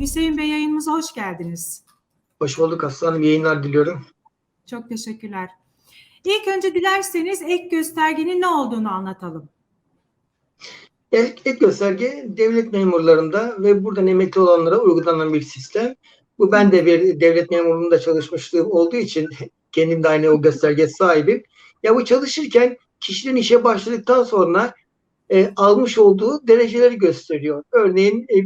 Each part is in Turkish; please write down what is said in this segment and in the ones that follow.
Hüseyin Bey yayınımıza hoş geldiniz. Hoş bulduk aslanım. Yayınlar diliyorum. Çok teşekkürler. İlk önce dilerseniz ek göstergenin ne olduğunu anlatalım. Ek, ek gösterge devlet memurlarında ve buradan emekli olanlara uygulanan bir sistem. Bu ben de bir devlet memurluğunda çalışmışlığım olduğu için kendim de aynı o gösterge sahibim. Ya bu çalışırken kişinin işe başladıktan sonra e, almış olduğu dereceleri gösteriyor. Örneğin e,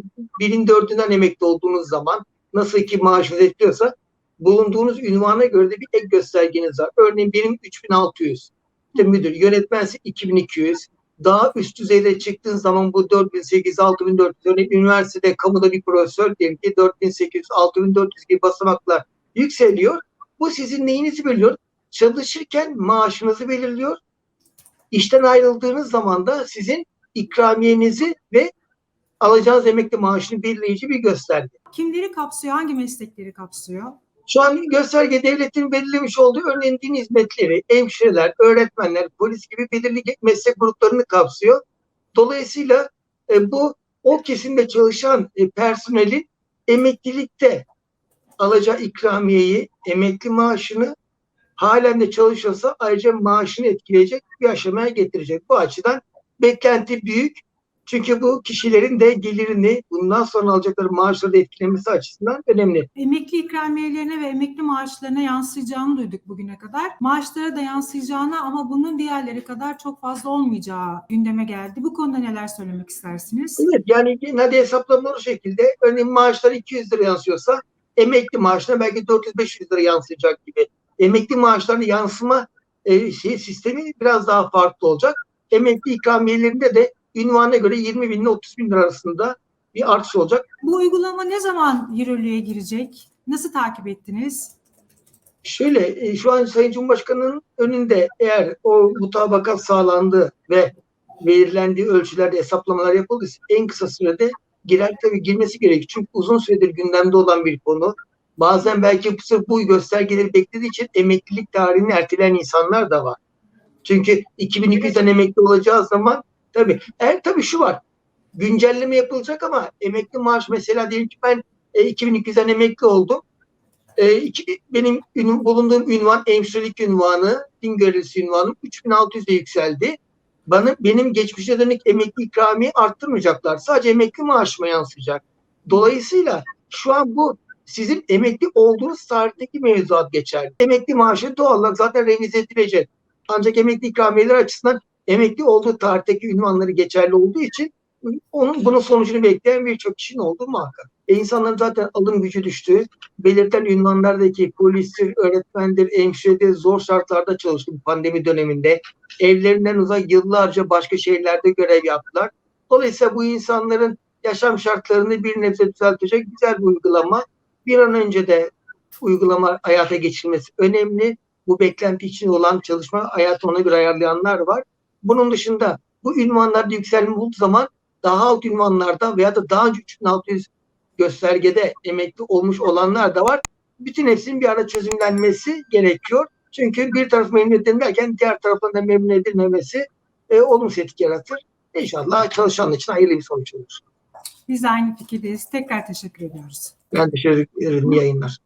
birin dördünden emekli olduğunuz zaman nasıl ki maaşınız ekliyorsa bulunduğunuz ünvana göre de bir ek göstergeniz var. Örneğin benim 3600, işte müdür, yönetmense 2200, daha üst düzeyde çıktığın zaman bu 4800, 6400, örneğin üniversitede kamuda bir profesör diyelim ki 4800, 6400 gibi basamaklar yükseliyor. Bu sizin neyinizi belirliyor? Çalışırken maaşınızı belirliyor. İşten ayrıldığınız zaman da sizin ikramiyenizi ve alacağınız emekli maaşını belirleyici bir gösterge. Kimleri kapsıyor, hangi meslekleri kapsıyor? Şu an gösterge devletin belirlemiş olduğu örneğin din hizmetleri, hemşireler, öğretmenler, polis gibi belirli meslek gruplarını kapsıyor. Dolayısıyla e, bu o kesimde çalışan e, personelin emeklilikte alacağı ikramiyeyi, emekli maaşını halen de çalışıyorsa ayrıca maaşını etkileyecek bir aşamaya getirecek. Bu açıdan beklenti büyük. Çünkü bu kişilerin de gelirini bundan sonra alacakları maaşları da etkilemesi açısından önemli. Emekli ikramiyelerine ve emekli maaşlarına yansıyacağını duyduk bugüne kadar. Maaşlara da yansıyacağını ama bunun diğerleri kadar çok fazla olmayacağı gündeme geldi. Bu konuda neler söylemek istersiniz? Evet yani hadi hesaplamalı şekilde örneğin maaşlar 200 lira yansıyorsa emekli maaşına belki 400-500 lira yansıyacak gibi. Emekli maaşlarına yansıma e, şey, sistemi biraz daha farklı olacak. Emekli ikramiyelerinde de ünvana göre 20 bin ile 30 bin lira arasında bir artış olacak. Bu uygulama ne zaman yürürlüğe girecek? Nasıl takip ettiniz? Şöyle e, şu an Sayın Cumhurbaşkanı'nın önünde eğer o mutabakat sağlandı ve belirlendiği ölçülerde hesaplamalar yapıldıysa en kısa sürede girer tabii girmesi gerekiyor. Çünkü uzun süredir gündemde olan bir konu. Bazen belki sırf bu göstergeleri beklediği için emeklilik tarihini erteleyen insanlar da var. Çünkü 2200'den emekli olacağı zaman tabii er tabii şu var. Güncelleme yapılacak ama emekli maaş mesela diyelim ki ben e, 2200'den emekli oldum. E, iki, benim ün, bulunduğum ünvan hemşirelik ünvanı, din görevlisi ünvanım 3600'e yükseldi. Bana benim geçmişe dönük emekli ikramiye arttırmayacaklar. Sadece emekli maaşıma yansıyacak. Dolayısıyla şu an bu sizin emekli olduğunuz tarihteki mevzuat geçerli. Emekli maaşı doğal olarak zaten revize edilecek. Ancak emekli ikramiyeler açısından emekli olduğu tarihteki ünvanları geçerli olduğu için onun bunun sonucunu bekleyen birçok kişinin olduğu muhakkak. E insanların zaten alım gücü düştüğü, belirten ünvanlardaki polistir, öğretmendir, hemşiredir zor şartlarda çalıştı pandemi döneminde. Evlerinden uzak yıllarca başka şehirlerde görev yaptılar. Dolayısıyla bu insanların yaşam şartlarını bir nebze düzeltecek güzel bir uygulama. Bir an önce de uygulama hayata geçirilmesi önemli. Bu beklenti için olan çalışma hayatı ona göre ayarlayanlar var. Bunun dışında bu ünvanlarda yükselme olduğu zaman daha alt ünvanlarda veya da daha önce 3600 göstergede emekli olmuş olanlar da var. Bütün hepsinin bir ara çözümlenmesi gerekiyor. Çünkü bir taraf memnun edilirken diğer tarafın da memnun edilmemesi e, olumsuz etki yaratır. İnşallah çalışanlar için hayırlı bir sonuç olur. Biz aynı fikirdeyiz. Tekrar teşekkür ediyoruz. Ben teşekkür ederim. Yayınlar.